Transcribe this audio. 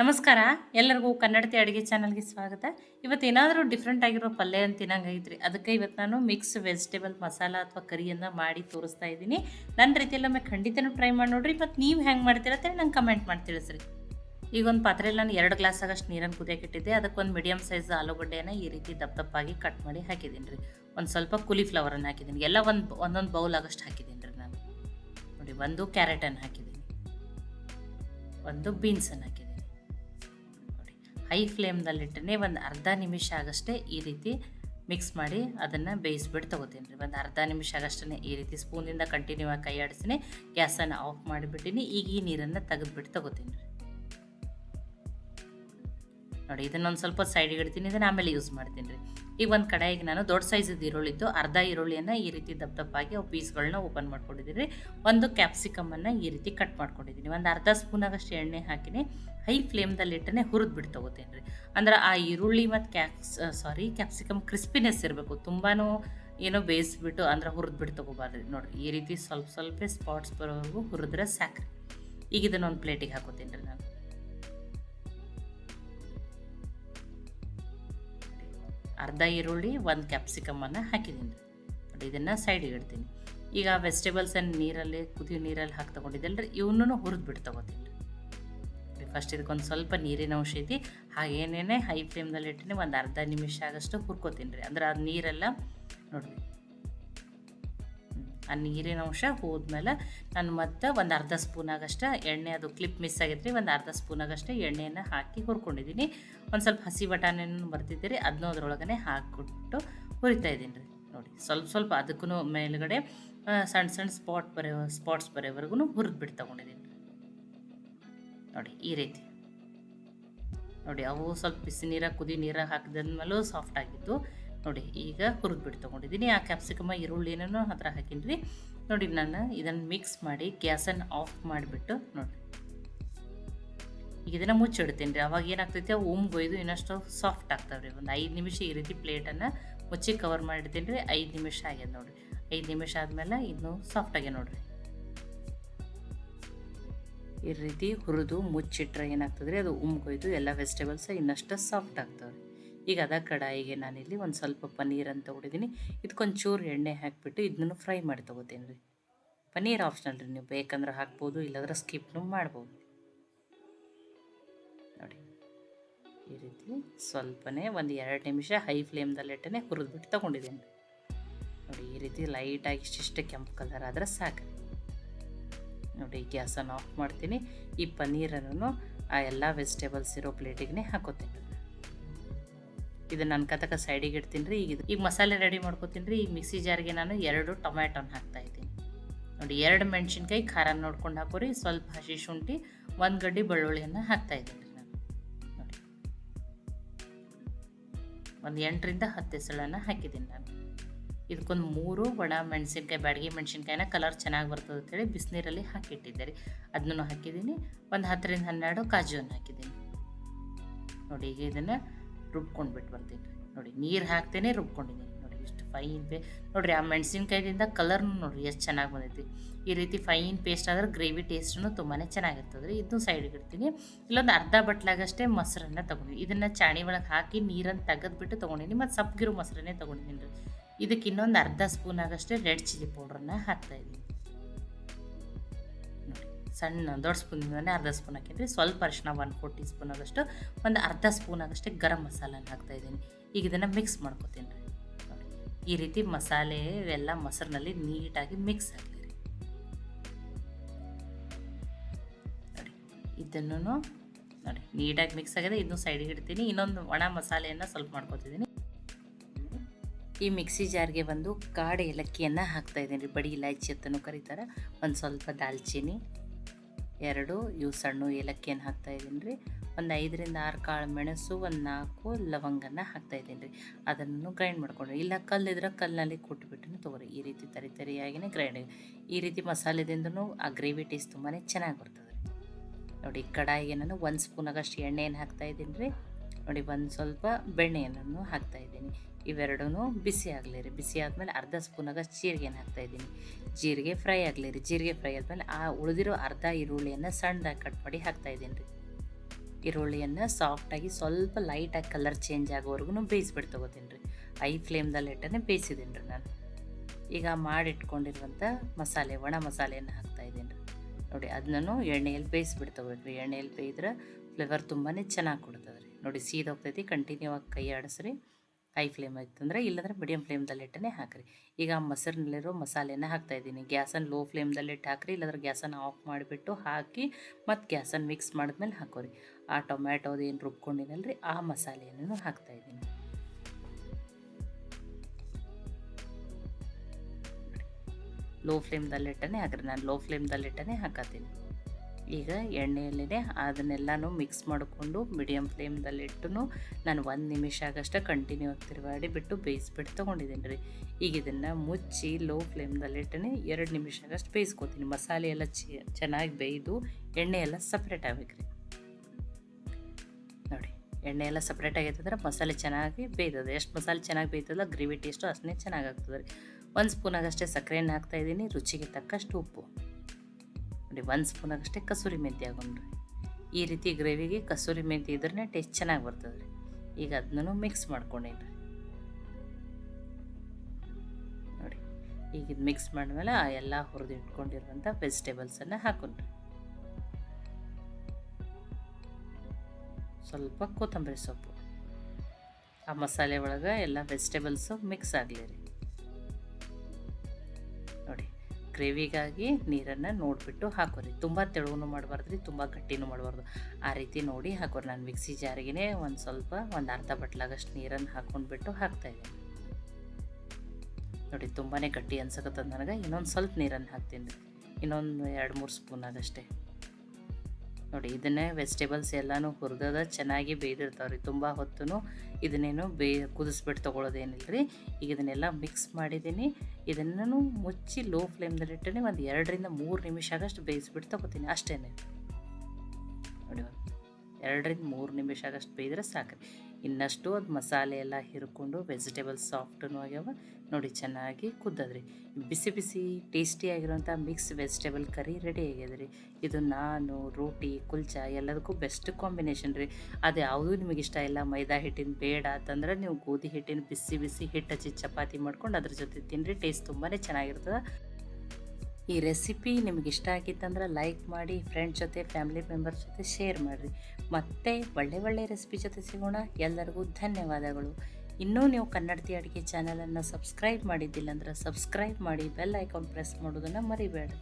ನಮಸ್ಕಾರ, ಎಲ್ಲರಿಗೂ ಕನ್ನಡತಿ ಅಡುಗೆ ಚಾನಲ್ಗೆ ಸ್ವಾಗತ. ಇವತ್ತು ಏನಾದರೂ ಡಿಫ್ರೆಂಟ್ ಆಗಿರೋ ಪಲ್ಯ ಅಂತ ತಿನ್ನಂಗೈತ್ರಿ ಅದಕ್ಕೆ ಇವತ್ತು ನಾನು ಮಿಕ್ಸ್ ವೆಜಿಟೇಬಲ್ ಮಸಾಲ ಅಥವಾ ಕರಿಯನ್ನು ಮಾಡಿ ತೋರಿಸ್ತಾ ಇದ್ದೀನಿ. ನನ್ನ ರೀತಿಯಲ್ಲೊಮ್ಮೆ ಖಂಡಿತನೂ ಟ್ರೈ ಮಾಡಿ ನೋಡ್ರಿ, ಮತ್ತು ನೀವು ಹೆಂಗೆ ಮಾಡ್ತೀರ ಅಂತೇಳಿ ನಂಗೆ ಕಮೆಂಟ್ ಮಾಡಿ ತಿಳಿಸ್ರಿ. ಈಗ ಒಂದು ಪಾತ್ರೆಯಲ್ಲಿ ನಾನು ಎರಡು ಗ್ಲಾಸ್ ಆಗಷ್ಟು ನೀರನ್ನು ಅದಕ್ಕೆ ಒಂದು ಮೀಡಿಯಮ್ ಸೈಜ್ ಆಲೂಗಡ್ಡೆಯನ್ನು ಈ ರೀತಿ ದಪ್ಪ ದಪ್ಪಾಗಿ ಕಟ್ ಮಾಡಿ ಹಾಕಿದ್ದೀನಿ ರೀ ಒಂದು ಸ್ವಲ್ಪ ಕುಲಿಫ್ಲವರನ್ನು ಹಾಕಿದ್ದೀನಿ ಎಲ್ಲ ಒಂದು ಒಂದೊಂದು ಬೌಲ್ ಆಗಷ್ಟು ಹಾಕಿದ್ದೀನಿ ರೀ ನಾನು. ನೋಡಿ, ಒಂದು ಕ್ಯಾರೆಟನ್ನು ಹಾಕಿದ್ದೀನಿ ಒಂದು ಬೀನ್ಸನ್ನು ಹಾಕಿದ್ದೀನಿ ಹೈ ಫ್ಲೇಮ್ದಲ್ಲಿಟ್ಟರೆ ಒಂದು ಅರ್ಧ ನಿಮಿಷ ಆಗಷ್ಟೇ ಈ ರೀತಿ ಮಿಕ್ಸ್ ಮಾಡಿ ಅದನ್ನು ಬೇಯಿಸ್ಬಿಟ್ಟು ತೊಗೋತೀನಿ ರೀ. ಒಂದು ಅರ್ಧ ನಿಮಿಷ ಆಗಷ್ಟೇ ಈ ರೀತಿ ಸ್ಪೂನಿಂದ ಕಂಟಿನ್ಯೂ ಆಗಿ ಕೈ ಆಡಿಸ್ತೀನಿ ಗ್ಯಾಸನ್ನು ಆಫ್ ಮಾಡಿಬಿಟ್ಟಿನಿ. ಈಗ ಈ ನೀರನ್ನು ತೆಗೆದ್ಬಿಟ್ಟು ತೊಗೋತೀನಿ ರೀ. ನೋಡಿ, ಇದನ್ನೊಂದು ಸ್ವಲ್ಪ ಸೈಡಿಗೆ ಇಡ್ತೀನಿ, ಇದನ್ನು ಆಮೇಲೆ ಯೂಸ್ ಮಾಡ್ತೀನಿ ರೀ. ಈಗ ಒಂದು ಕಡಾಯಿಗೆ ನಾನು ದೊಡ್ಡ ಸೈಜದ್ದು ಈರುಳ್ಳಿದ್ದು, ಅರ್ಧ ಈರುಳ್ಳಿಯನ್ನು ಈ ರೀತಿ ದಪ್ಪ ದಪ್ಪಾಗಿ ಅವು ಪೀಸ್ಗಳನ್ನ ಓಪನ್ ಮಾಡ್ಕೊಂಡಿದ್ದೀನಿ. ಒಂದು ಕ್ಯಾಪ್ಸಿಕಮನ್ನು ಈ ರೀತಿ ಕಟ್ ಮಾಡ್ಕೊಂಡಿದ್ದೀನಿ. ಒಂದು ಅರ್ಧ ಸ್ಪೂನಾಗಷ್ಟು ಎಣ್ಣೆ ಹಾಕಿನಿ. ಹೈ ಫ್ಲೇಮ್ದಲ್ಲಿ ಇಟ್ಟನೆ ಹುರಿದು ಬಿಟ್ಟು ತೊಗೋತೀನಿ ರೀ. ಅಂದ್ರೆ ಆ ಈರುಳ್ಳಿ ಮತ್ತು ಕ್ಯಾಪ್ಸ್ ಸಾರಿ ಕ್ಯಾಪ್ಸಿಕಮ್ ಕ್ರಿಸ್ಪಿನೆಸ್ ಇರಬೇಕು. ತುಂಬಾ ಏನೋ ಬೇಯಿಸ್ಬಿಟ್ಟು ಅಂದ್ರೆ ಹುರಿದು ಬಿಟ್ಟು ತೊಗೋಬಾರ್ದು. ನೋಡಿ ಈ ರೀತಿ ಸ್ವಲ್ಪ ಸ್ವಲ್ಪ ಸ್ಪಾಟ್ಸ್ ಬರೋವರೆಗೂ ಹುರಿದ್ರೆ ಸಾಕ್ರಿ. ಈಗ ಇದನ್ನೊಂದು ಪ್ಲೇಟಿಗೆ ಹಾಕೋತೀನಿ ರೀ ನಾನು. ಅರ್ಧ ಈರುಳ್ಳಿ, ಒಂದು ಕ್ಯಾಪ್ಸಿಕಮನ್ನು ಹಾಕಿದ್ದೀನಿ. ನೋಡಿ, ಇದನ್ನು ಸೈಡಿಗೆ ಇಡ್ತೀನಿ. ಈಗ ವೆಜಿಟೇಬಲ್ಸನ್ನು ನೀರಲ್ಲಿ, ಕುದಿಯೋ ನೀರಲ್ಲಿ ಹಾಕಿ ತೊಗೊಂಡಿದ್ದಲ್ಲ ರೀ ಇವನ್ನೂ ಹುರಿದು ಬಿಟ್ಟು ತೊಗೋತೀನಿ. ರೀ ಫಸ್ಟ್ ಇದಕ್ಕೊಂದು ಸ್ವಲ್ಪ ನೀರಿನ ಅಂಶ ಐತಿ ಹಾಗೇನೇ ಹೈ ಫ್ಲೇಮ್ದಲ್ಲಿ ಇಟ್ಟಿನಿ, ಒಂದು ಅರ್ಧ ನಿಮಿಷ ಆಗಷ್ಟು ಹುರ್ಕೋತೀನಿ ರೀ. ಅಂದ್ರೆ ಅದು ನೀರೆಲ್ಲ, ನೋಡಿರಿ ಆ ನೀರಿನ ಅಂಶ ಹೋದ್ಮೇಲೆ ನಾನು ಮತ್ತೆ ಒಂದು ಅರ್ಧ ಸ್ಪೂನ್ ಆಗಷ್ಟು ಎಣ್ಣೆ, ಅದು ಕ್ಲಿಪ್ ಮಿಸ್ ಆಗೈತೆ ರೀ ಒಂದು ಅರ್ಧ ಸ್ಪೂನ್ ಆಗಷ್ಟು ಎಣ್ಣೆಯನ್ನು ಹಾಕಿ ಹುರ್ಕೊಂಡಿದ್ದೀನಿ. ಒಂದು ಸ್ವಲ್ಪ ಹಸಿ ಬಟಾಣಿಯನ್ನು ಬರ್ತಿದ್ದೀರಿ ಅದನ್ನೂ ಅದರೊಳಗನೆ ಹಾಕಿಬಿಟ್ಟು ಹುರಿತಾ ಇದ್ದೀನಿ ರೀ. ನೋಡಿ, ಸ್ವಲ್ಪ ಸ್ವಲ್ಪ ಅದಕ್ಕೂ ಮೇಲುಗಡೆ ಸಣ್ಣ ಸಣ್ಣ ಸ್ಪಾಟ್ ಬರೋ ಸ್ಪಾಟ್ಸ್ ಬರೋವರೆಗೂ ಹುರಿದ್ಬಿಟ್ಟು ತೊಗೊಂಡಿದ್ದೀನಿ. ನೋಡಿ, ಈ ರೀತಿ. ನೋಡಿ, ಅವು ಸ್ವಲ್ಪ ಬಿಸಿ ನೀರಾಗ ಕುದಿ ನೀರಾಗ ಹಾಕಿದ್ಮೇಲೂ ಸಾಫ್ಟ್ ಆಗಿತ್ತು ನೋಡಿ, ಈಗ ಹುರಿದು ಬಿಟ್ಟು ತೊಗೊಂಡಿದ್ದೀನಿ. ಆ ಕ್ಯಾಪ್ಸಿಕಮ ಈರುಳ್ಳಿನೂ ಹತ್ರ ಹಾಕೀನಿ ರೀ ನೋಡಿ, ನಾನು ಇದನ್ನು ಮಿಕ್ಸ್ ಮಾಡಿ ಗ್ಯಾಸನ್ನು ಆಫ್ ಮಾಡಿಬಿಟ್ಟು ನೋಡಿ. ಈಗ ಇದನ್ನು ಮುಚ್ಚಿಡ್ತೀನಿ ರೀ ಅವಾಗ ಏನಾಗ್ತೈತೆ ಕೊಯ್ದು ಇನ್ನಷ್ಟು ಸಾಫ್ಟ್ ಆಗ್ತಾವೆ ರೀ ಒಂದು ಐದು ನಿಮಿಷ ಈ ರೀತಿ ಪ್ಲೇಟನ್ನು ಮುಚ್ಚಿ ಕವರ್ ಮಾಡಿಡ್ತೀನಿ ರೀ ಐದು ನಿಮಿಷ ಆಗ್ಯದ ನೋಡಿರಿ. ಐದು ನಿಮಿಷ ಆದಮೇಲೆ ಇನ್ನೂ ಸಾಫ್ಟ್ ಆಗ್ಯದ ನೋಡಿರಿ. ಈ ರೀತಿ ಹುರಿದು ಮುಚ್ಚಿಟ್ರೆ ಏನಾಗ್ತದೆ ರೀ ಅದು ಉಮ್ ಕೊಯ್ದು ಎಲ್ಲ ವೆಜಿಟೇಬಲ್ಸ್ ಇನ್ನಷ್ಟು ಸಾಫ್ಟ್ ಆಗ್ತವೆ ಈಗ ಅದ ಕಡಾಯಿಗೆ ನಾನಿಲ್ಲಿ ಒಂದು ಸ್ವಲ್ಪ ಪನ್ನೀರನ್ನು ಇದಕ್ಕೊಂದು ಇದಕ್ಕೊಂಚೂರು ಎಣ್ಣೆ ಹಾಕಿಬಿಟ್ಟು ಇದನ್ನು ಫ್ರೈ ಮಾಡಿ ತೊಗೋತೀನಿ ರೀ. ಪನ್ನೀರ್ ಆಪ್ಷನಲ್ ರೀ, ನೀವು ಬೇಕಂದ್ರೆ ಹಾಕ್ಬೋದು, ಇಲ್ಲಾಂದ್ರೆ ಸ್ಕಿಪ್ನು ಮಾಡ್ಬೋದು. ನೋಡಿ, ಈ ರೀತಿ ಸ್ವಲ್ಪನೇ ಒಂದು ಎರಡು ನಿಮಿಷ ಹೈ ಫ್ಲೇಮ್ದಲ್ಲಿಟ್ಟನೆ ಹುರಿದ್ಬಿಟ್ಟು ತೊಗೊಂಡಿದ್ದೀನಿ. ನೋಡಿ, ಈ ರೀತಿ ಲೈಟಾಗಿ ಇಷ್ಟಿಷ್ಟು ಕೆಂಪು ಕಲರ್ ಆದರೆ ಸಾಕು. ನೋಡಿ, ಗ್ಯಾಸನ್ನು ಆಫ್ ಮಾಡ್ತೀನಿ. ಈ ಪನ್ನೀರನ್ನು ಆ ಎಲ್ಲ ವೆಜಿಟೇಬಲ್ಸ್ ಇರೋ ಪ್ಲೇಟಿಗೆ ಹಾಕೋತೀನಿ. ಇದನ್ನು ನಾನು ಕತಕ ಸೈಡಿಗೆ ಇಡ್ತೀನಿ ರೀ. ಈಗ ಈಗ ಮಸಾಲೆ ರೆಡಿ ಮಾಡ್ಕೋತೀನಿ ರೀ. ಈಗ ಮಿಕ್ಸಿ ಜಾರ್ಗೆ ನಾನು ಎರಡು ಟೊಮ್ಯಾಟೊನ ಹಾಕ್ತಾ ಇದ್ದೀನಿ. ನೋಡಿ, ಎರಡು ಮೆಣಸಿನ್ಕಾಯಿ ಖಾರ ನೋಡ್ಕೊಂಡು ಹಾಕೋರಿ ಸ್ವಲ್ಪ ಹಸಿ ಶುಂಠಿ, ಒಂದು ಗಡ್ಡಿ ಬೆಳ್ಳುಳ್ಳಿಯನ್ನು ಹಾಕ್ತಾ ಇದ್ದೀನಿ ರೀ ನಾನು. ನೋಡಿ. ಒಂದು ಎಂಟರಿಂದ ಹತ್ತು ಹೆಸಳನ್ನು ಹಾಕಿದ್ದೀನಿ ನಾನು. ಇದಕ್ಕೊಂದು ಮೂರು ಒಣ ಮೆಣಸಿನ್ಕಾಯಿ, ಬ್ಯಾಡಗಿ ಮೆಣಸಿನ್ಕಾಯಿನ ಕಲರ್ ಚೆನ್ನಾಗಿ ಬರ್ತದೆ ಅಂತೇಳಿ ಬಿಸಿನೀರಲ್ಲಿ ಹಾಕಿಟ್ಟಿದ್ದೆ ರೀ. ಅದನ್ನು ಹಾಕಿದ್ದೀನಿ. ಒಂದು ಹತ್ತರಿಂದ ಹನ್ನೆರಡು ಕಾಜುವನ್ನು ಹಾಕಿದ್ದೀನಿ. ನೋಡಿ, ಈಗ ಇದನ್ನು ರುಬ್ಕೊಂಡು ಬಿಟ್ಟು ಬರ್ತೀನಿ ನೋಡಿ, ನೀರು ಹಾಕ್ತೇನೆ ರುಬ್ಕೊಂಡಿದ್ದೀನಿ. ನೋಡಿ, ಇಷ್ಟು ಫೈನ್ ಪೇ ನೋಡಿರಿ, ಆ ಮೆಣಸಿನ್ಕಾಯಿದಿಂದ ಕಲರ್ನು ನೋಡಿರಿ ಎಷ್ಟು ಚೆನ್ನಾಗಿ ಬಂದೈತಿ. ಈ ರೀತಿ ಫೈನ್ ಪೇಸ್ಟ್ ಆದರೆ ಗ್ರೇವಿ ಟೇಸ್ಟೂ ತುಂಬಾ ಚೆನ್ನಾಗಿರ್ತದೆ ರೀ ಇದನ್ನು ಸೈಡಿಗೆ ಇಡ್ತೀನಿ. ಇಲ್ಲೊಂದು ಅರ್ಧ ಬಟ್ಲಾಗಷ್ಟೇ ಮೊಸರನ್ನ ತೊಗೊಂಡಿನಿ. ಇದನ್ನು ಚಾಣಿ ಒಳಗೆ ಹಾಕಿ ನೀರನ್ನು ತೆಗೆದ್ಬಿಟ್ಟು ತೊಗೊಂಡಿನಿ. ಮತ್ತು ಸಪ್ಪಗಿರೋ ಮೊಸರನ್ನೇ ತೊಗೊಂಡಿದ್ದೀನಿ ರೀ ಇದಕ್ಕೆ ಇನ್ನೊಂದು ಅರ್ಧ ಸ್ಪೂನ್ ಆಗಷ್ಟೇ ರೆಡ್ ಚಿಲ್ಲಿ ಪೌಡ್ರನ್ನ ಹಾಕ್ತಾಯಿದ್ದೀನಿ ಸಣ್ಣ ದೊಡ್ಡ ಸ್ಪೂನಿಂದನೇ ಅರ್ಧ ಸ್ಪೂನ್ ಹಾಕಿದ್ರಿ ಸ್ವಲ್ಪ ಅರಿಶಿನ ಒನ್ ಫೋರ್ ಟೀ ಸ್ಪೂನ್ ಆದಷ್ಟು, ಒಂದು ಅರ್ಧ ಸ್ಪೂನ್ ಆದಷ್ಟೇ ಗರಂ ಮಸಾಲನ ಹಾಕ್ತಾಯಿದ್ದೀನಿ ಈಗ ಇದನ್ನು ಮಿಕ್ಸ್ ಮಾಡ್ಕೊತೀನಿ ರೀ. ಈ ರೀತಿ ಮಸಾಲೆ ಇವೆಲ್ಲ ಮೊಸರಿನಲ್ಲಿ ನೀಟಾಗಿ ಮಿಕ್ಸ್ ಆಗಲಿ ರೀ. ನೋಡಿ ಇದನ್ನು ನೋಡಿ, ನೀಟಾಗಿ ಮಿಕ್ಸ್ ಆಗಿದೆ. ಇದನ್ನು ಸೈಡಿಗೆ ಇಡ್ತೀನಿ. ಇನ್ನೊಂದು ಒಣ ಮಸಾಲೆಯನ್ನು ಸ್ವಲ್ಪ ಮಾಡ್ಕೊತಿದ್ದೀನಿ. ಈ ಮಿಕ್ಸಿ ಜಾರ್ಗೆ ಒಂದು ಕಾಡು ಏಲಕ್ಕಿಯನ್ನು ಹಾಕ್ತಾ ಇದ್ದೀನಿ ರೀ. ಬಡಿ ಇಲಾಚಿ ಅಂತಲೂ ಕರೀತಾರೆ. ಒಂದು ಸ್ವಲ್ಪ ದಾಲ್ಚಿನ್ನಿ ಎರಡು, ಇವು ಸಣ್ಣ ಏಲಕ್ಕಿಯನ್ನು ಹಾಕ್ತಾ ಇದ್ದೀನಿ ರೀ. ಒಂದು ಐದರಿಂದ ಆರು ಕಾಳು ಮೆಣಸು, ಒಂದು ನಾಲ್ಕು ಲವಂಗನ ಹಾಕ್ತಾ ಇದ್ದೀನಿ ರೀ. ಅದನ್ನು ಗ್ರೈಂಡ್ ಮಾಡ್ಕೊಂಡ್ರಿ, ಇಲ್ಲ ಕಲ್ಲಿದ್ರೆ ಕಲ್ಲಿನಲ್ಲಿ ಕೊಟ್ಬಿಟ್ಟು ತೊಗೊರಿ. ಈ ರೀತಿ ತರಿ ತರಿಯಾಗಿನೇ ಗ್ರೈಂಡ್ ಈ ರೀತಿ ಮಸಾಲೆದಿಂದನೂ ಆ ಗ್ರೇವಿ ಟೇಸ್ಟ್ ತುಂಬಾ ಚೆನ್ನಾಗಿ ಬರ್ತದೆ ನೋಡಿ ಕಡಾಯಿಗೆ ನಾನು ಒಂದು ಸ್ಪೂನಾಗಷ್ಟು ಎಣ್ಣೆಯನ್ನು ಹಾಕ್ತಾ ಇದ್ದೀನಿ ರೀ. ನೋಡಿ, ಒಂದು ಸ್ವಲ್ಪ ಬೆಣ್ಣೆಯನ್ನು ಹಾಕ್ತಾ ಇದ್ದೀನಿ. ಇವೆರಡೂ ಬಿಸಿ ಆಗಲಿ ರೀ ಬಿಸಿ ಆದಮೇಲೆ ಅರ್ಧ ಸ್ಪೂನಾಗ ಜೀರಿಗೆನ ಹಾಕ್ತಾಯಿದ್ದೀನಿ ಜೀರಿಗೆ ಫ್ರೈ ಆಗಲಿ ರೀ ಜೀರಿಗೆ ಫ್ರೈ ಆದಮೇಲೆ ಆ ಉಳಿದಿರೋ ಅರ್ಧ ಈರುಳ್ಳಿಯನ್ನು ಸಣ್ಣದಾಗಿ ಕಟ್ ಮಾಡಿ ಹಾಕ್ತಾಯಿದ್ದೀನಿ ರೀ ಈರುಳ್ಳಿಯನ್ನು ಸಾಫ್ಟಾಗಿ ಸ್ವಲ್ಪ ಲೈಟಾಗಿ ಕಲರ್ ಚೇಂಜ್ ಆಗೋವರೆಗೂ ಬೇಯಿಸ್ಬಿಟ್ಟು ತೊಗೋತೀನಿ ರೀ ಐ ಫ್ಲೇಮ್ದಲ್ಲಿ ಇಟ್ಟನೆ ಬೇಯಿಸಿದ್ದೀನಿ ರೀ ನಾನು. ಈಗ ಮಾಡಿಟ್ಕೊಂಡಿರುವಂಥ ಮಸಾಲೆ, ಒಣ ಮಸಾಲೆಯನ್ನು ಹಾಕ್ತಾಯಿದ್ದೀನಿ ರೀ ನೋಡಿ ಅದನ್ನು ಎಣ್ಣೆಯಲ್ಲಿ ಬೇಯಿಸ್ಬಿಟ್ಟು ತೊಗೋಬೇಕು ಎಣ್ಣೆಯಲ್ಲಿ ಬೇಯಿದ್ರೆ ಫ್ಲೇವರ್ ತುಂಬಾ ಚೆನ್ನಾಗಿ ಕೊಡ್ತದೆ. ರೀ ಸೀದ ಹೋಗ್ತೈತಿ ಕಂಟಿನ್ಯೂ ಆಗಿ ಕೈ ಆಡಿಸ್ರಿ. ಹೈ ಫ್ಲೇಮ್ ಆಯ್ತಂದ್ರೆ ಇಲ್ಲಾಂದ್ರೆ ಮೀಡಿಯಮ್ ಫ್ಲೇಮ್ದಲ್ಲಿ ಇಟ್ಟನೇ ಹಾಕಿರಿ. ಈಗ ಮೊಸರಿನಲ್ಲಿರೋ ಮಸಾಲೆನ ಹಾಕ್ತಾಯಿದ್ದೀನಿ ಗ್ಯಾಸನ್ನು ಲೋ ಫ್ಲೇಮ್ದಲ್ಲಿ ಇಟ್ಟು ಹಾಕ್ರಿ, ಇಲ್ಲಾಂದ್ರೆ ಗ್ಯಾಸನ್ನು ಆಫ್ ಮಾಡಿಬಿಟ್ಟು ಹಾಕಿ ಮತ್ತು ಗ್ಯಾಸನ್ನು ಮಿಕ್ಸ್ ಮಾಡಿದ್ಮೇಲೆ ಹಾಕೋರಿ. ಆ ಟೊಮ್ಯಾಟೋದು ಏನು ರುಬ್ಕೊಂಡಿನಲ್ರಿ, ಆ ಮಸಾಲೆಯನ್ನು ಹಾಕ್ತಾಯಿದ್ದೀನಿ ಲೋ ಫ್ಲೇಮ್ದಲ್ಲಿ ಇಟ್ಟನೆ ಹಾಕ್ರಿ. ನಾನು ಲೋ ಫ್ಲೇಮ್ದಲ್ಲಿ ಇಟ್ಟನೆ ಹಾಕತ್ತೀನಿ. ಈಗ ಎಣ್ಣೆಯಲ್ಲಿದೆ ಅದನ್ನೆಲ್ಲನೂ ಮಿಕ್ಸ್ ಮಾಡಿಕೊಂಡು ಮೀಡಿಯಮ್ ಫ್ಲೇಮ್ದಲ್ಲಿಟ್ಟು ನಾನು ಒಂದು ನಿಮಿಷ ಆಗಷ್ಟೇ ಕಂಟಿನ್ಯೂ ಆಗಿ ತಿರುಗಾಡಿ ಬಿಟ್ಟು ಬೇಯಿಸ್ಬಿಟ್ಟು ತೊಗೊಂಡಿದ್ದೀನಿ ರೀ. ಈಗ ಇದನ್ನು ಮುಚ್ಚಿ ಲೋ ಫ್ಲೇಮ್ದಲ್ಲಿ ಇಟ್ಟನೆ ಎರಡು ನಿಮಿಷ ಆಗಷ್ಟು ಬೇಯಿಸ್ಕೊತೀನಿ. ಮಸಾಲೆ ಎಲ್ಲ ಚೆನ್ನಾಗಿ ಬೇಯ್ದು ಎಣ್ಣೆ ಎಲ್ಲ ಸಪ್ರೇಟ್ ಆಗ್ಬೇಕು ರೀ. ನೋಡಿ, ಎಣ್ಣೆ ಎಲ್ಲ ಸಪ್ರೇಟ್ ಆಗೈತಂದ್ರೆ ಮಸಾಲೆ ಚೆನ್ನಾಗಿ ಬೇಯ್ತದೆ. ಎಷ್ಟು ಮಸಾಲೆ ಚೆನ್ನಾಗಿ ಬೇಯ್ತದಲ್ಲ ಗ್ರೇವಿ ಟೇಸ್ಟು ಅಷ್ಟೇ ಚೆನ್ನಾಗಿ ಆಗ್ತದೆ ರೀ. ಒಂದು ಸ್ಪೂನಾಗಷ್ಟೇ ಸಕ್ಕರೆಯನ್ನು ಹಾಕ್ತಾಯಿದ್ದೀನಿ ರುಚಿಗೆ ತಕ್ಕಷ್ಟು ಉಪ್ಪು. ನೋಡಿ, ಒಂದು ಸ್ಪೂನಾಗಷ್ಟೇ ಕಸೂರಿ ಮೆಂತ್ಯ ಹಾಕೊಂಡ್ರಿ. ಈ ರೀತಿ ಗ್ರೇವಿಗೆ ಕಸೂರಿ ಮೆಂತ್ಯ ಇದ್ರೆ ಟೇಸ್ಟ್ ಚೆನ್ನಾಗಿ ಬರ್ತದೆ ಈಗ ಅದನ್ನು ಮಿಕ್ಸ್ ಮಾಡ್ಕೊಂಡಿನಿ. ನೋಡಿ ಈಗ ಇದು ಮಿಕ್ಸ್ ಮಾಡಿದ್ಮೇಲೆ ಆ ಎಲ್ಲ ಹುರಿದು ಇಟ್ಕೊಂಡಿರುವಂಥ ವೆಜಿಟೇಬಲ್ಸನ್ನು ಹಾಕೊಂಡ್ರಿ. ಸ್ವಲ್ಪ ಕೊತ್ತಂಬರಿ ಸೊಪ್ಪು. ಆ ಮಸಾಲೆ ಒಳಗೆ ಎಲ್ಲ ವೆಜಿಟೇಬಲ್ಸು ಮಿಕ್ಸ್ ಆಗಲಿ ರೀ. ಗ್ರೇವಿಗಾಗಿ ನೀರನ್ನು ನೋಡಿಬಿಟ್ಟು ಹಾಕೋರಿ. ತುಂಬ ತೆಳುವೂ ಮಾಡಬಾರ್ದು ರೀ ತುಂಬ ಗಟ್ಟಿನೂ ಮಾಡಬಾರ್ದು. ಆ ರೀತಿ ನೋಡಿ ಹಾಕೋರಿ. ನಾನು ಮಿಕ್ಸಿ ಜಾರಿಗೆ ಒಂದು ಸ್ವಲ್ಪ ಒಂದು ಅರ್ಧ ಬಟ್ಲಾಗಷ್ಟು ನೀರನ್ನು ಹಾಕ್ಕೊಂಡ್ಬಿಟ್ಟು ಹಾಕ್ತಾಯಿದ್ದೀನಿ ನೋಡಿ ತುಂಬಾ ಗಟ್ಟಿ ಅನ್ಸಕತ್ತದ ನನಗೆ. ಇನ್ನೊಂದು ಸ್ವಲ್ಪ ನೀರನ್ನು ಹಾಕ್ತೀನಿ. ಇನ್ನೊಂದು ಎರಡು ಮೂರು ಸ್ಪೂನ್ ಆಗಷ್ಟೇ ನೋಡಿ, ಇದನ್ನೇ ವೆಜಿಟೇಬಲ್ಸ್ ಎಲ್ಲನೂ ಹುರಿದದ ಚೆನ್ನಾಗಿ ಬೇಯ್ದಿರ್ತಾವೆ ರೀ ತುಂಬ ಹೊತ್ತು ಇದನ್ನೇನು ಬೇ ಕುದಿಸ್ಬಿಟ್ಟು ತೊಗೊಳೋದೇನಿಲ್ಲ ರೀ ಈಗ ಇದನ್ನೆಲ್ಲ ಮಿಕ್ಸ್ ಮಾಡಿದ್ದೀನಿ. ಇದನ್ನು ಮುಚ್ಚಿ ಲೋ ಫ್ಲೇಮ್ದಲ್ಲಿ ಇಟ್ಟನೆ ಒಂದು ಎರಡರಿಂದ ಮೂರು ನಿಮಿಷ ಆಗಷ್ಟು ಬೇಯಿಸ್ಬಿಟ್ಟು ತೊಗೋತೀನಿ ಅಷ್ಟೇ ನೋಡಿ ಎರಡರಿಂದ ಮೂರು ನಿಮಿಷ ಆಗಷ್ಟು ಬೇಯಿದ್ರೆ ಸಾಕ್ರಿ ಇನ್ನಷ್ಟು ಅದು ಮಸಾಲೆ ಎಲ್ಲ ಹಿರ್ಕೊಂಡು ವೆಜಿಟೇಬಲ್ಸ್ ಸಾಫ್ಟೂ ಆಗ್ಯಾವ. ನೋಡಿ ಚೆನ್ನಾಗಿ ಕುದ್ದದ್ರಿ. ಬಿಸಿ ಬಿಸಿ ಟೇಸ್ಟಿಯಾಗಿರೋಂಥ ಮಿಕ್ಸ್ ವೆಜಿಟೇಬಲ್ ಕರಿ ರೆಡಿ ಆಗ್ಯದ್ರಿ. ಇದು ನಾನು, ರೋಟಿ, ಕುಲ್ಚಾ ಎಲ್ಲದಕ್ಕೂ ಬೆಸ್ಟ್ ಕಾಂಬಿನೇಷನ್ ರೀ. ಅದು ಯಾವುದೂ ನಿಮಗೆ ಇಷ್ಟ ಇಲ್ಲ, ಮೈದಾ ಹಿಟ್ಟಿನ ಬೇಡ ಅಂತಂದ್ರೆ ನೀವು ಗೋಧಿ ಹಿಟ್ಟಿನ ಬಿಸಿ ಬಿಸಿ ಹಿಟ್ಟು ಹಚ್ಚಿ ಚಪಾತಿ ಮಾಡ್ಕೊಂಡು ಅದ್ರ ಜೊತೆ ತಿನ್ನಿರಿ ಟೇಸ್ಟ್ ತುಂಬಾ ಚೆನ್ನಾಗಿರ್ತದೆ. ಈ ರೆಸಿಪಿ ನಿಮ್ಗೆ ಇಷ್ಟ ಆಗಿತ್ತಂದ್ರೆ ಲೈಕ್ ಮಾಡಿ ಫ್ರೆಂಡ್ ಜೊತೆ ಫ್ಯಾಮಿಲಿ ಮೆಂಬರ್ಸ್ ಜೊತೆ ಶೇರ್ ಮಾಡಿರಿ. ಮತ್ತೆ ಒಳ್ಳೆ ಒಳ್ಳೆ ರೆಸಿಪಿ ಜೊತೆ ಸಿಗೋಣ. ಎಲ್ಲರಿಗೂ ಧನ್ಯವಾದಗಳು. ಇನ್ನೂ ನೀವು ಕನ್ನಡತಿ ಅಡುಗೆ ಚಾನಲನ್ನು ಸಬ್ಸ್ಕ್ರೈಬ್ ಮಾಡಿದ್ದಿಲ್ಲ ಅಂದ್ರೆ ಸಬ್ಸ್ಕ್ರೈಬ್ ಮಾಡಿ ಬೆಲ್ ಐಕಾನ್ ಪ್ರೆಸ್ ಮಾಡೋದನ್ನು ಮರಿಬೇಡಿ